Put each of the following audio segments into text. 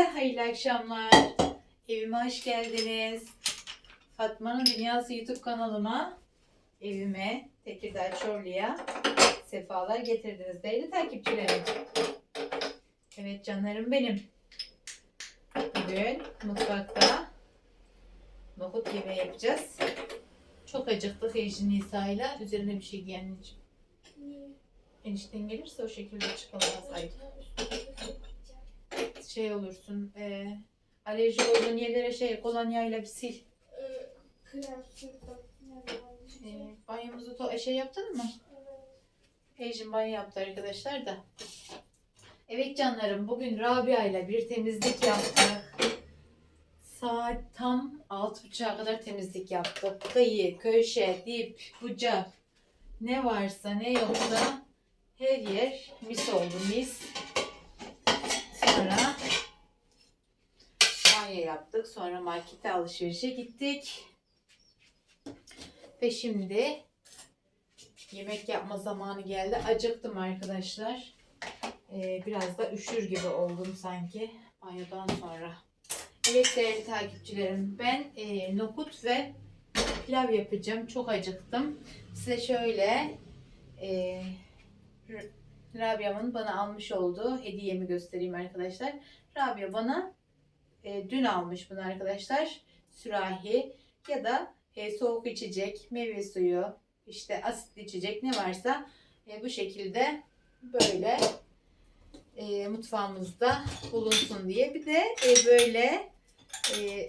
Hepinize hayırlı akşamlar. Evime hoş geldiniz. Fatma'nın Dünyası YouTube kanalıma, evime, Tekirdağ Çorlu'ya sefalar getirdiniz değerli takipçilerim. Evet canlarım benim. Bugün mutfakta nohut yemeği yapacağız. Çok acıktık Ejin Nisa'yla. Üzerine bir şey giy anneciğim. Enişten gelirse o şekilde çıkalım masayı. Şey olursun. E, alerji olduğun yerlere şey kolonyayla bir sil. Krem sürdüm. E, banyomuzu to şey yaptın mı? Ejin banyo yaptı arkadaşlar da. Evet canlarım bugün Rabia ile bir temizlik yaptık. Saat tam 6.30'a kadar temizlik yaptık. Kıyı, köşe, dip, bucak ne varsa ne yoksa her yer mis oldu mis. Sonra banyo yaptık. Sonra markete alışverişe gittik. Ve şimdi yemek yapma zamanı geldi. Acıktım arkadaşlar. Ee, biraz da üşür gibi oldum sanki banyodan sonra. Evet değerli takipçilerim ben e, nohut ve pilav yapacağım. Çok acıktım. Size şöyle e, R- Rabia'mın bana almış olduğu hediyemi göstereyim arkadaşlar. Rabia bana e, dün almış bunu arkadaşlar. Sürahi ya da e, soğuk içecek, meyve suyu, işte asitli içecek ne varsa e, bu şekilde böyle e, mutfağımızda bulunsun diye. Bir de e, böyle e,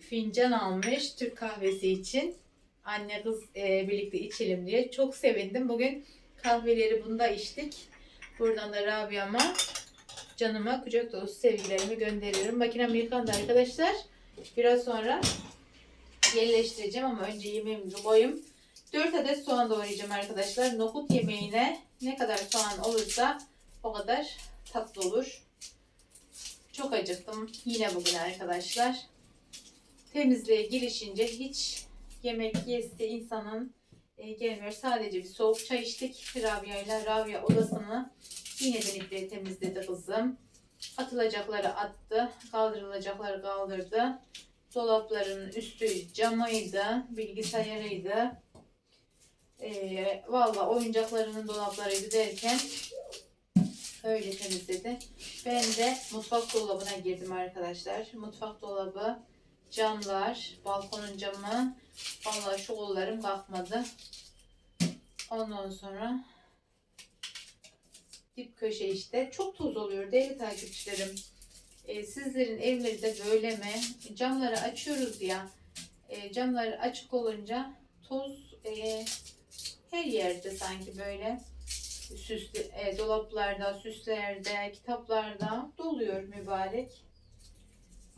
fincan almış Türk kahvesi için. Anne kız e, birlikte içelim diye. Çok sevindim. Bugün kahveleri bunda içtik. Buradan da Rabia'ma canıma kucak dolusu sevgilerimi gönderiyorum. Makinem yıkandı arkadaşlar. Biraz sonra yerleştireceğim ama önce yemeğimizi koyayım. 4 adet soğan doğrayacağım arkadaşlar. Nohut yemeğine ne kadar soğan olursa o kadar tatlı olur. Çok acıktım yine bugün arkadaşlar. Temizliğe girişince hiç yemek yesi insanın gelmiyor. Sadece bir soğuk çay içtik. Rabia ile Rabia odasını iğneden ipliğe temizledi kızım. Atılacakları attı. Kaldırılacakları kaldırdı. Dolapların üstü camıydı. Bilgisayarıydı. E, Valla oyuncaklarının dolaplarıydı derken öyle temizledi. Ben de mutfak dolabına girdim arkadaşlar. Mutfak dolabı, camlar, balkonun camı. Vallahi şu kollarım kalkmadı. Ondan sonra dip köşe işte. Çok toz oluyor değerli takipçilerim. Ee, sizlerin evleri de böyle mi? Camları açıyoruz ya. E, camları açık olunca toz e, her yerde sanki böyle süslü, e, dolaplarda, süslerde, kitaplarda doluyor mübarek.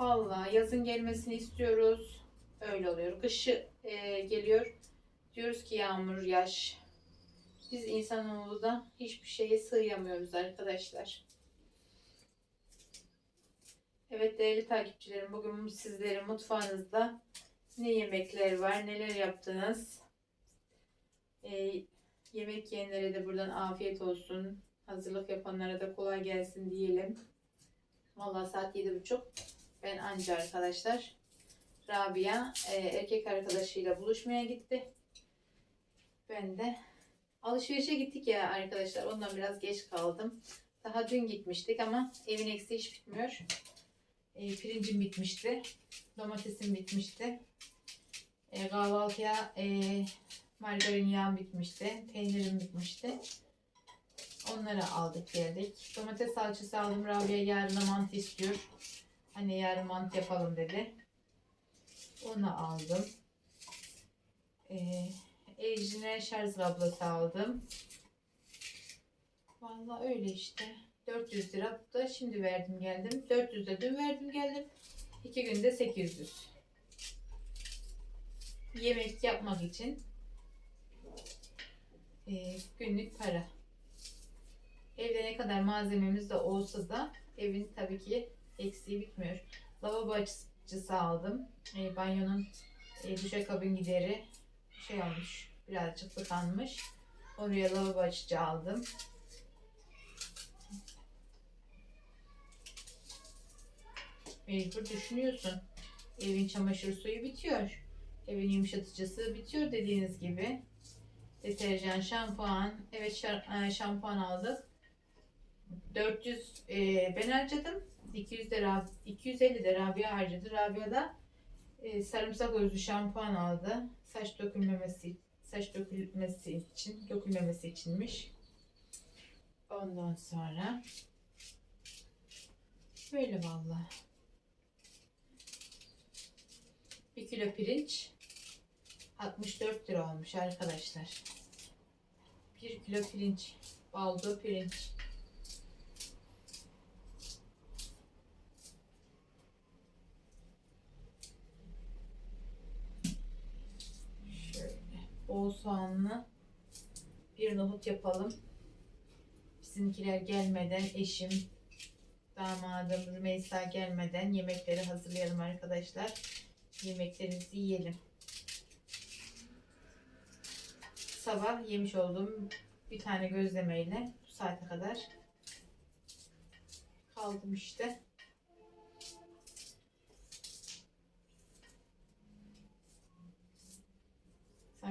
Vallahi yazın gelmesini istiyoruz. Öyle oluyor. Kışı e, geliyor. Diyoruz ki yağmur, yaş. Biz insanoğlu da hiçbir şeye sığamıyoruz arkadaşlar. Evet değerli takipçilerim bugün sizlerin mutfağınızda ne yemekler var, neler yaptınız. E, yemek yiyenlere de buradan afiyet olsun. Hazırlık yapanlara da kolay gelsin diyelim. Vallahi saat yedi buçuk. Ben anca arkadaşlar. Rabia e, erkek arkadaşıyla buluşmaya gitti. Ben de alışverişe gittik ya arkadaşlar. Ondan biraz geç kaldım. Daha dün gitmiştik ama evin eksi hiç bitmiyor. E, pirincim bitmişti. Domatesim bitmişti. E, kahvaltıya e, margarin yağım bitmişti. Peynirim bitmişti. Onları aldık geldik. Domates salçası aldım. Rabia yarına mantı istiyor. Anne yarın mantı yapalım dedi. Onu aldım. Ee, Ejine şarj kablosu aldım. Vallahi öyle işte. 400 lira da şimdi verdim geldim. 400 de dün verdim geldim. 2 günde 800. Yemek yapmak için e, günlük para. Evde ne kadar malzememiz de olsa da evin tabii ki eksiği bitmiyor. Lavabo açıcısı aldım. E, banyonun e, duşakabin gideri şey olmuş. Birazcık tıkanmış. Oraya lavabo açıcı aldım. Mecbur düşünüyorsun. Evin çamaşır suyu bitiyor. Evin yumuşatıcısı bitiyor dediğiniz gibi. Deterjan, şampuan. Evet e, şampuan aldık. 400 e, ben harcadım. 200 de Rab- 250 de Rabia harcadı. Rabia da e, sarımsak özlü şampuan aldı. Saç dökülmemesi saç dökülmesi için, dökülmemesi içinmiş. Ondan sonra böyle vallahi. Bir kilo pirinç 64 lira olmuş arkadaşlar. Bir kilo pirinç, baldo pirinç. Şöyle bol soğanlı bir nohut yapalım. Bizimkiler gelmeden eşim, damadım Rümeysa gelmeden yemekleri hazırlayalım arkadaşlar. Yemeklerimizi yiyelim. Sabah yemiş olduğum bir tane gözlemeyle bu saate kadar kaldım işte.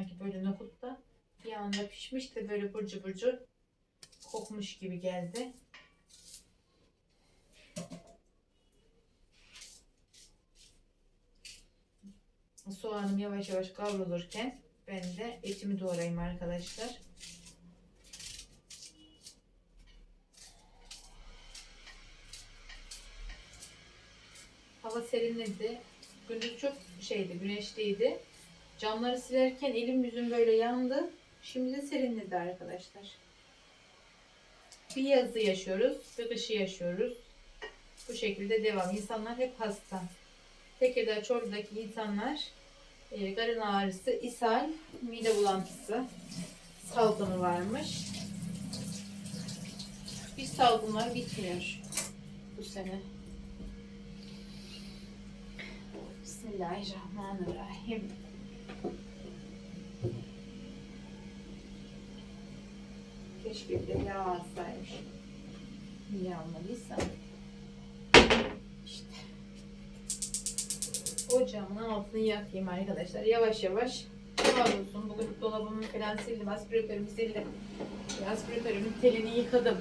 Sanki böyle nohut da bir anda pişmiş de böyle burcu burcu kokmuş gibi geldi. Soğanım yavaş yavaş kavrulurken ben de etimi doğrayayım arkadaşlar. Hava serinledi. Gündüz çok şeydi, güneşliydi. Camları silerken elim yüzüm böyle yandı. Şimdi de serinledi arkadaşlar. Bir yazı yaşıyoruz, bir yaşıyoruz. Bu şekilde devam. İnsanlar hep hasta. Tekirdağ Çorlu'daki insanlar e, karın ağrısı, ishal, mide bulantısı salgını varmış. Bir salgınlar bitmiyor bu sene. Bismillahirrahmanirrahim. De yağ alsaymış. Niye almadıysam. İşte. Ocağımın altını yakayım arkadaşlar. Yavaş yavaş kavrulsun. Bugün dolabımı falan sildim. Aspiratörümü sildim. Aspiratörümün telini yıkadım.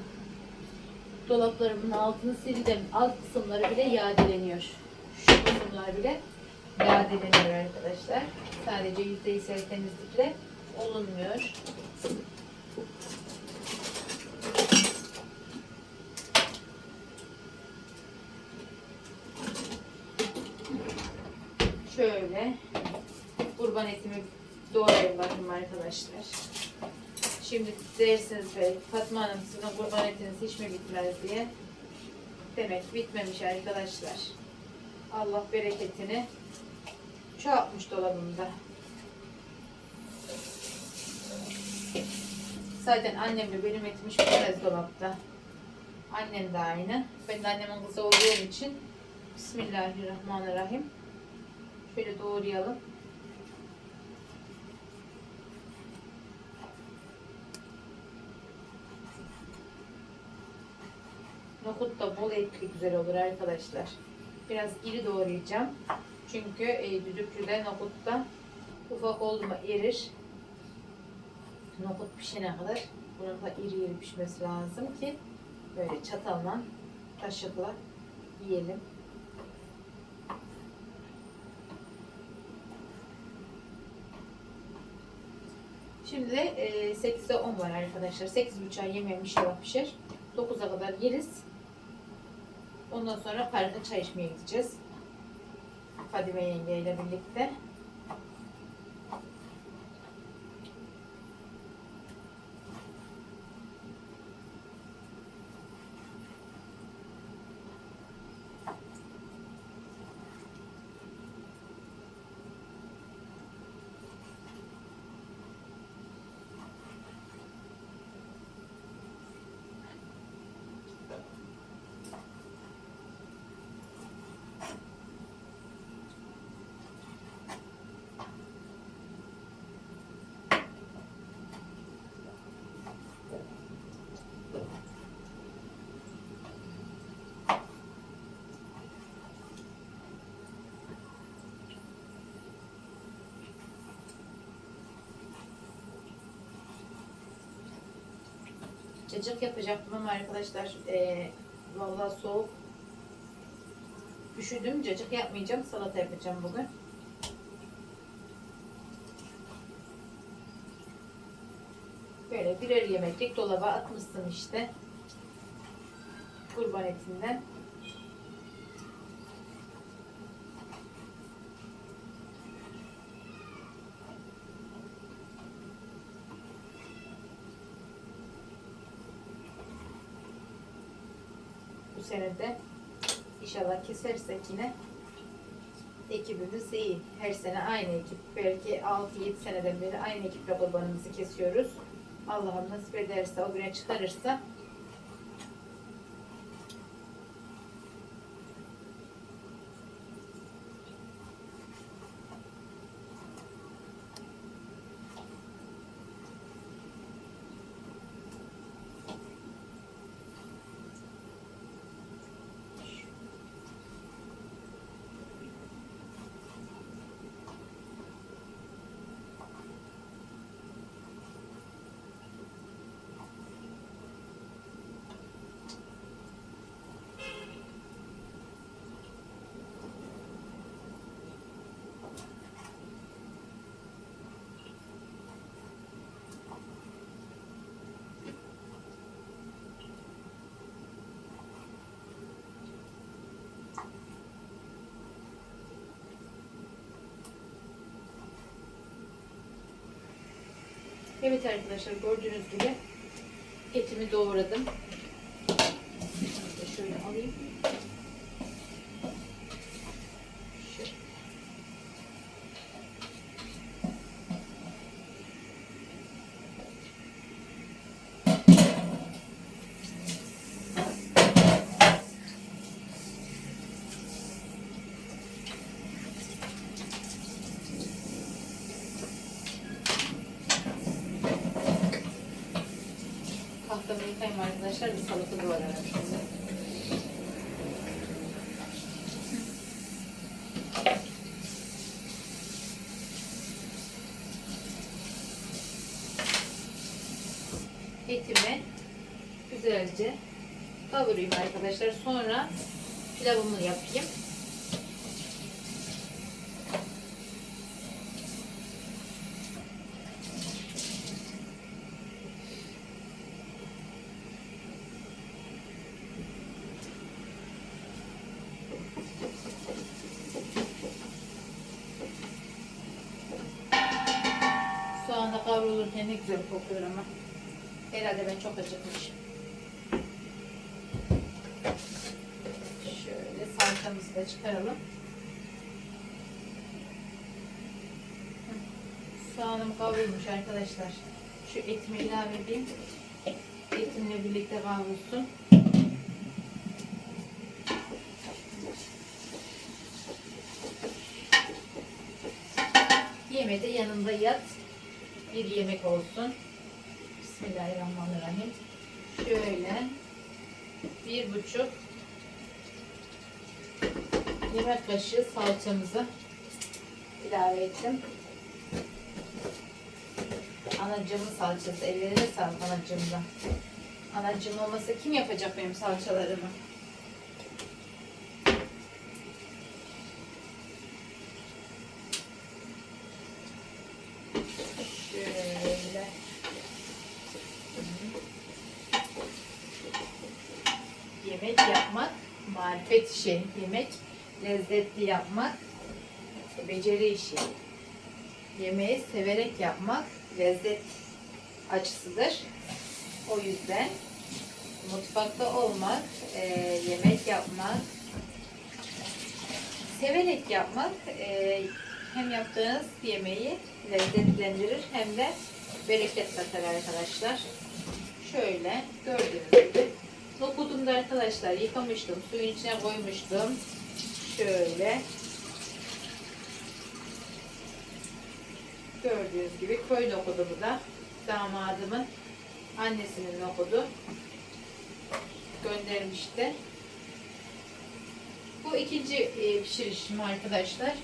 Dolaplarımın altını sildim. Alt kısımları bile yadeleniyor. Şu kısımlar bile yadeleniyor arkadaşlar. Sadece yüzeysel temizlikle olunmuyor. Şöyle kurban etimi doğrayayım bakayım arkadaşlar. Şimdi dersiniz belki Fatma Hanım sizin kurban etiniz hiç mi bitmez diye. Demek bitmemiş arkadaşlar. Allah bereketini çoğaltmış dolabımda. Zaten annemle benim etim hiç bitmez dolapta. Annem de aynı. Ben de annemin kızı olduğum için Bismillahirrahmanirrahim. Şöyle doğrayalım. Nohut da bol etli güzel olur arkadaşlar. Biraz iri doğrayacağım. Çünkü e, düdüklüde nohutta ufak oldu mu erir. Nohut pişene kadar bunun da iri iri pişmesi lazım ki böyle çatalla kaşıkla yiyelim. Şimdi de e, 8'de 10 var arkadaşlar. 8.30'a yemeğim inşallah pişer. 9'a kadar yeriz. Ondan sonra parka çay içmeye gideceğiz. Fadime yengeyle birlikte. Cacık yapacaktım ama arkadaşlar eee vallahi soğuk. Üşüdüm. Cacık yapmayacağım. Salata yapacağım bugün. Böyle birer yemeklik dolaba atmışsın işte. Kurban etinden. Bu sene de inşallah kesersek yine ekibimiz iyi. Her sene aynı ekip. Belki 6-7 seneden beri aynı ekiple kurbanımızı kesiyoruz. Allah'ım nasip ederse, o güne çıkarırsa Evet arkadaşlar gördüğünüz gibi etimi doğradım. Şöyle alayım. Şu. Yıkayayım arkadaşlar. Bir salata doğrarım şimdi. Etimi güzelce kavurayım arkadaşlar. Sonra pilavımı yapayım. Soğan da kavrulurken ne güzel kokuyor ama. Herhalde ben çok acıkmışım. Şöyle salçamızı da çıkaralım. Soğanım kavrulmuş arkadaşlar. Şu etimi ilave edeyim. Etimle birlikte kavrulsun. Yeme de yanında yat. Bir yemek olsun. Bismillahirrahmanirrahim. Şöyle bir buçuk yemek kaşığı salçamızı ilave ettim. Anacığımın salçası. Ellerine sağlık anacığımda. Anacığım olmasa kim yapacak benim salçalarımı? Şöyle. Yemek yapmak marifet. Yemek lezzetli yapmak beceri işi. Yemeği severek yapmak lezzet açısıdır. O yüzden mutfakta olmak, e, yemek yapmak, severek yapmak e, hem yaptığınız yemeği lezzetlendirir hem de bereket katar arkadaşlar. Şöyle gördüğünüz gibi nohudumu da arkadaşlar yıkamıştım. Suyun içine koymuştum. Şöyle gördüğünüz gibi köy nohudumu da damadımın annesinin nohudu göndermişti. Bu ikinci e, pişirişim arkadaşlar.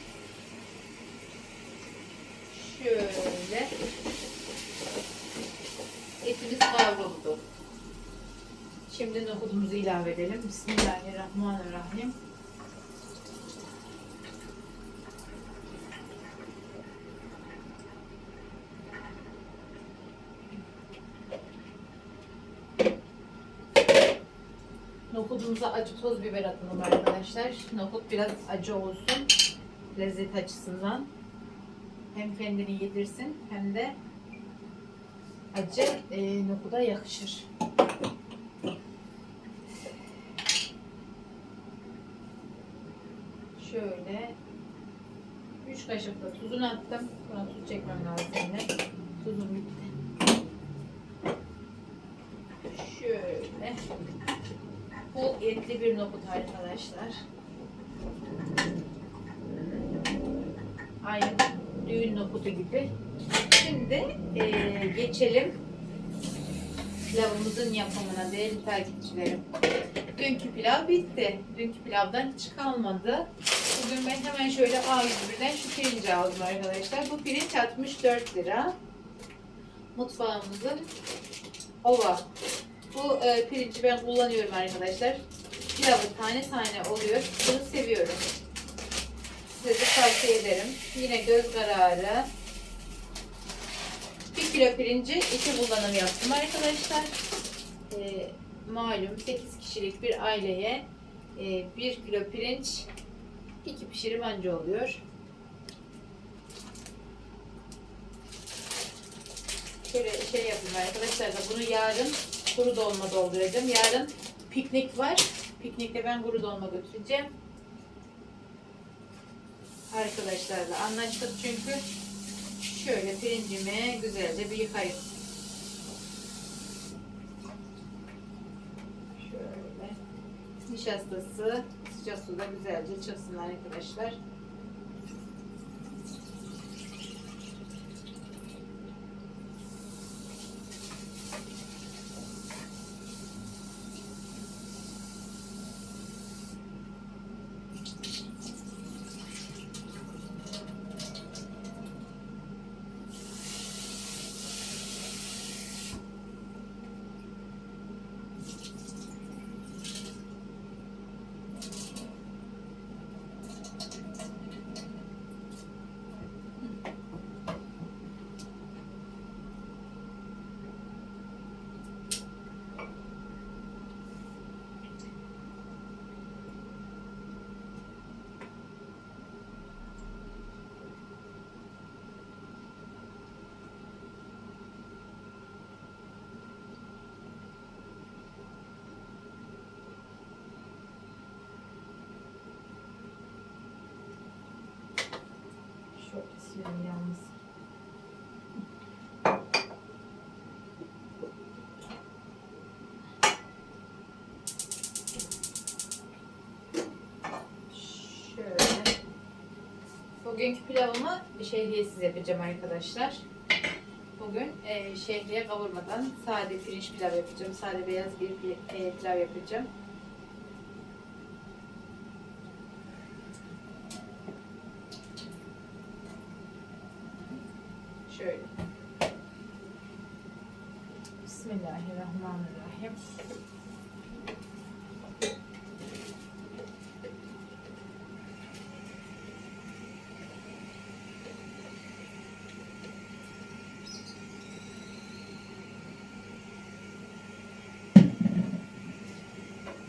Şöyle Şimdi nohudumuzu ilave edelim. Bismillahirrahmanirrahim. Nohudumuza acı toz biber atalım arkadaşlar. Nohut biraz acı olsun. Lezzet açısından. Hem kendini yedirsin hem de acı e, nohuda yakışır. Şöyle 3 kaşık da tuzunu attım. Buna tuz çekmem lazım yine. Tuzum bitti. Şöyle bol etli bir nohut arkadaşlar. Aynı düğün nohutu gibi. Şimdi eee, geçelim pilavımızın yapımına değerli takipçilerim. Dünkü pilav bitti. Dünkü pilavdan hiç kalmadı. Bugün ben hemen şöyle A101'den şu pirinci aldım arkadaşlar. Bu pirinç 64 lira. Mutfağımızın ova. Bu e, pirinci ben kullanıyorum arkadaşlar. Pilavı tane tane oluyor. Bunu seviyorum. Size de tavsiye ederim. Yine göz kararı. Bir kilo pirinci iki kullanım yaptım arkadaşlar. E, malum 8 kişilik bir aileye e, 1 kilo pirinç iki pişirim anca oluyor. Şöyle şey yapayım arkadaşlar da bunu yarın kuru dolma dolduracağım. Yarın piknik var. Piknikte ben kuru dolma götüreceğim. Arkadaşlarla anlaştık çünkü şöyle pirincimi güzelce bir yıkayayım. Şöyle nişastası sıcak suda güzelce çıksın arkadaşlar. Sileyim yalnız. Şöyle. Bugünkü pilavımı şehriyesiz yapacağım arkadaşlar. Bugün e, şehriye kavurmadan sade pirinç pilav yapacağım. Sade beyaz bir e, pilav yapacağım. Şöyle. Bismillahirrahmanirrahim.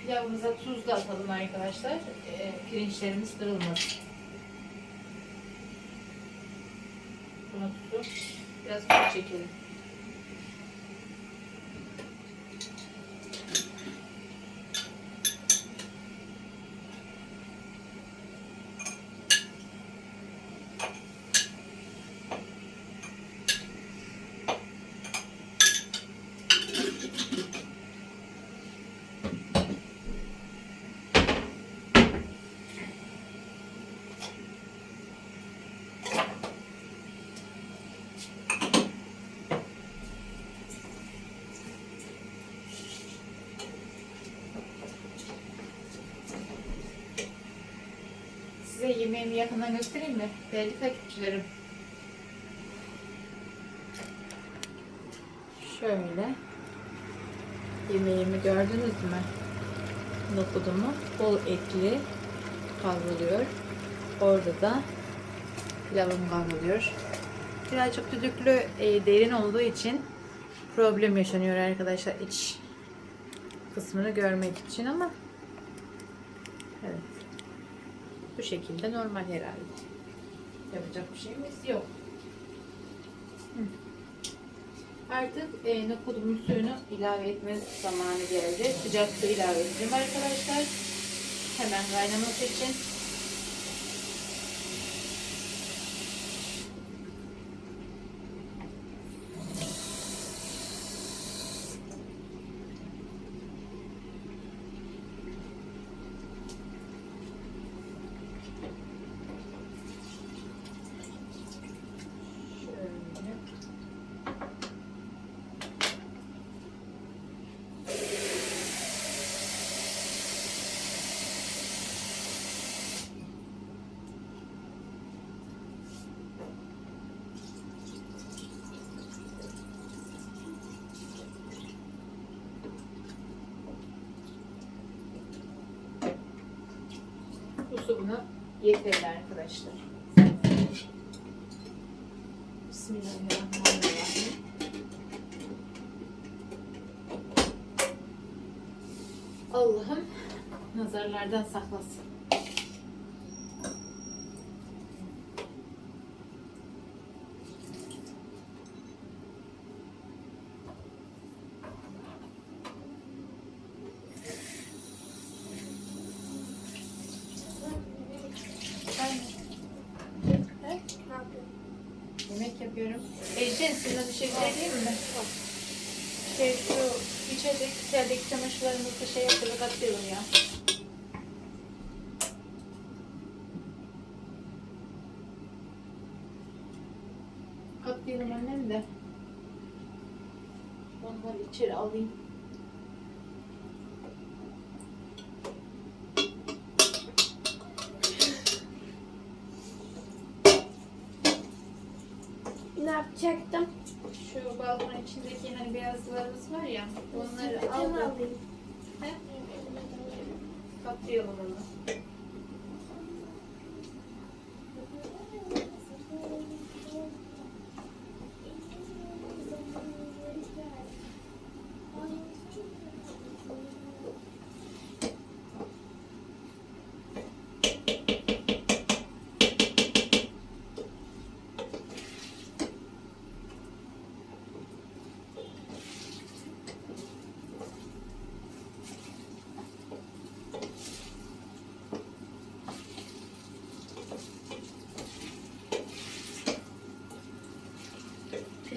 Pilavımıza tuz da atalım arkadaşlar. Ee, pirinçlerimiz kırılmasın. Buna tuzu biraz tuz çekelim. Size yemeğimi yakından göstereyim mi? Değerli takipçilerim. Şöyle. Yemeğimi gördünüz mü? Nohudumu bol etli kavruluyor. Orada da pilavım kavruluyor. Birazcık düdüklü e, derin olduğu için problem yaşanıyor arkadaşlar iç kısmını görmek için ama evet bu şekilde normal herhalde. Yapacak bir şeyimiz yok. Hı. Artık e, nohudumun suyunu ilave etme zamanı geldi. Sıcak su ilave edeceğim arkadaşlar. Hemen kaynaması için. Şöyle. Buna yeterli arkadaşlar. Bismillahirrahmanirrahim. Allah'ım nazarlardan saklasın. Aynen. Evet. Ne yapıyorsun? Yemek yapıyorum. Ejden sana bir şey söyleyeyim mi? Şey şu içecek, içerideki çamaşırlarımızı şey yapıp atıyorum ya. Katlayalım annem de. Onları içeri alayım. Ne yapacaktım? Şu balkonun içindeki hani beyazlarımız var ya, onları aldım. Katlayalım onu.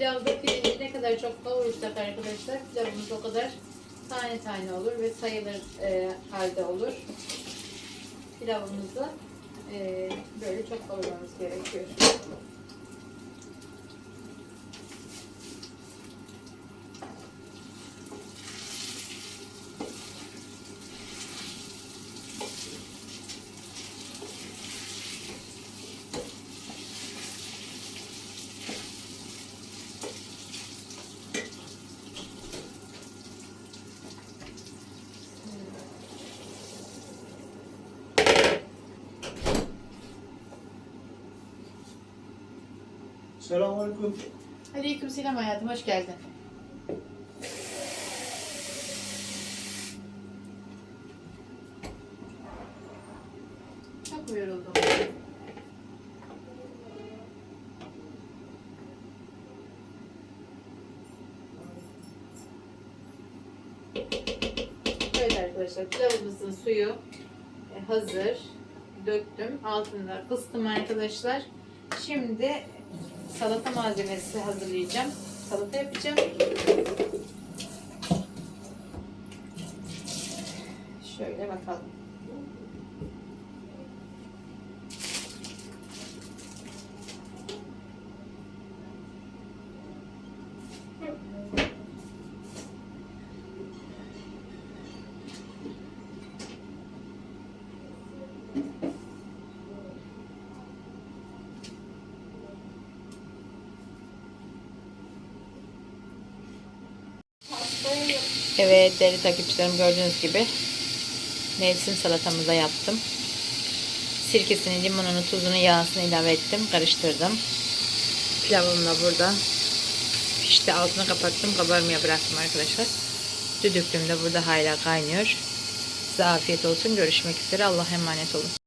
Pilavda pirinci ne kadar çok kavurursak arkadaşlar pilavımız o kadar tane tane olur ve sayılır e, halde olur. Pilavımızı e, böyle çok kavurmamız gerekiyor. Selamünaleyküm. Aleyküm selam hayatım, hoş geldin. Çok mu yoruldun? Evet arkadaşlar, pilavımızın suyu e, hazır. Döktüm. Altında kıstım arkadaşlar. Şimdi salata malzemesi hazırlayacağım. Salata yapacağım. Şöyle bakalım. Evet değerli takipçilerim gördüğünüz gibi mevsim salatamı da yaptım. Sirkesini, limonunu, tuzunu, yağsını ilave ettim. Karıştırdım. Pilavım da burada. Pişti altını kapattım. Kabarmaya bıraktım arkadaşlar. Düdüklüm de burada hala kaynıyor. Size afiyet olsun. Görüşmek üzere. Allah'a emanet olun.